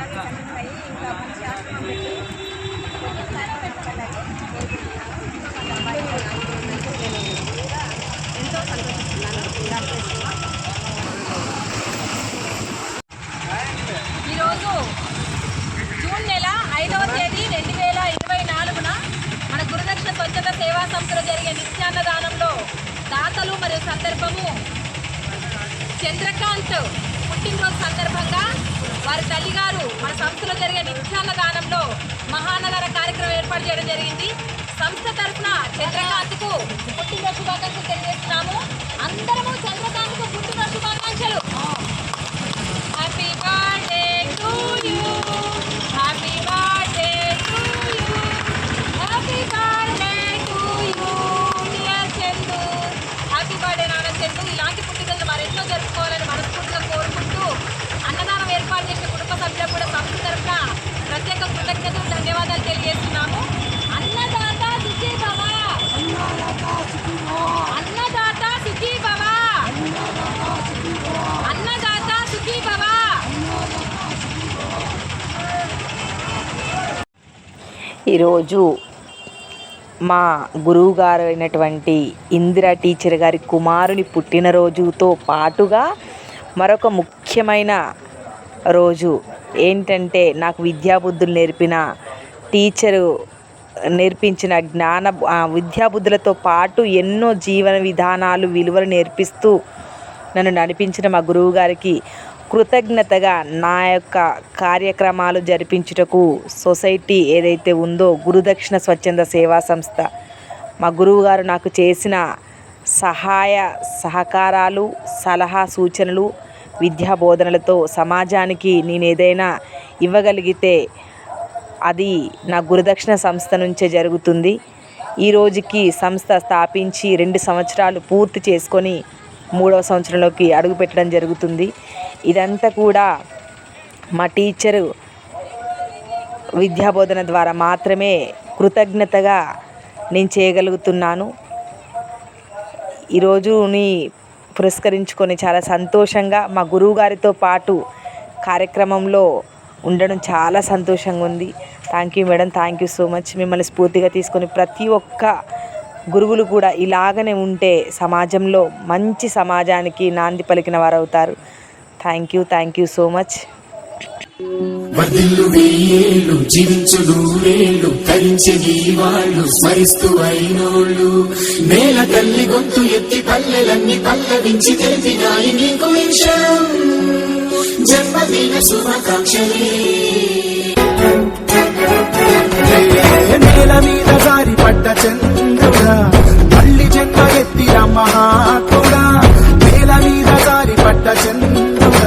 ఇంకా మంచి ఆశ్రమం పెట్టి ఎంతో సంతోషిస్తున్నాను ఈరోజు జూన్ నెల ఐదవ తేదీ రెండు వేల ఇరవై నాలుగున మన గురుదక్షిణ స్వచ్ఛత సేవా సంస్థలో జరిగే నిత్యాన్నదానంలో దాతలు మరియు సందర్భము చంద్రకాంత్ పుట్టినరోజు సందర్భంగా వారి తల్లిగారు మన సంస్థలో జరిగే నిత్యాన్నదానంలో మహానగర కార్యక్రమం ఏర్పాటు చేయడం జరిగింది. సంస్థ తరఫున చంద్రకాంత్కు ఈరోజు మా గురువుగారు అయినటువంటి ఇందిర టీచర్ గారి కుమారుని పుట్టినరోజుతో పాటుగా మరొక ముఖ్యమైన రోజు ఏంటంటే నాకు విద్యాబుద్ధులు నేర్పిన టీచరు నేర్పించిన జ్ఞాన విద్యాబుద్ధులతో పాటు ఎన్నో జీవన విధానాలు విలువలు నేర్పిస్తూ నన్ను నడిపించిన మా గురువు గారికి కృతజ్ఞతగా నా యొక్క కార్యక్రమాలు జరిపించుటకు సొసైటీ ఏదైతే ఉందో గురుదక్షిణ స్వచ్ఛంద సేవా సంస్థ. మా గురువు గారు నాకు చేసిన సహాయ సహకారాలు సలహా సూచనలు విద్యా బోధనలతో సమాజానికి నేను ఏదైనా ఇవ్వగలిగితే అది నా గురుదక్షిణ సంస్థ నుంచే జరుగుతుంది. ఈ రోజుకి సంస్థ స్థాపించి రెండు సంవత్సరాలు పూర్తి చేసుకొని మూడవ సంవత్సరంలోకి అడుగుపెట్టడం జరుగుతుంది. ఇదంతా కూడా మా టీచరు విద్యాబోధన ద్వారా మాత్రమే కృతజ్ఞతగా నేను చేయగలుగుతున్నాను. ఈరోజుని పురస్కరించుకొని చాలా సంతోషంగా మా గురువు గారితో పాటు కార్యక్రమంలో ఉండడం చాలా సంతోషంగా ఉంది. Thank you madam thank you so much మిమ్మల్ని స్ఫూర్తిగా తీసుకొని ప్రతి ఒక్క గురువులు కూడా ఇలాగనే ఉంటే సమాజంలో మంచి సమాజానికి నాంది పలికిన వారు అవుతారు thank you thank you so much వర్ధిల్లు వెయ్యేళ్ళు జీవించు నూరేళ్ళు తరించి వాళ్ళు స్మరిస్తూ అయినోళ్ళు. నేల తల్లి గొంతు ఎత్తి పల్లెలన్నీ పల్లవించి తెలిపినాయి నీకు విషయం. జన్మదిన శుభాకాంక్షలే. నేల మీద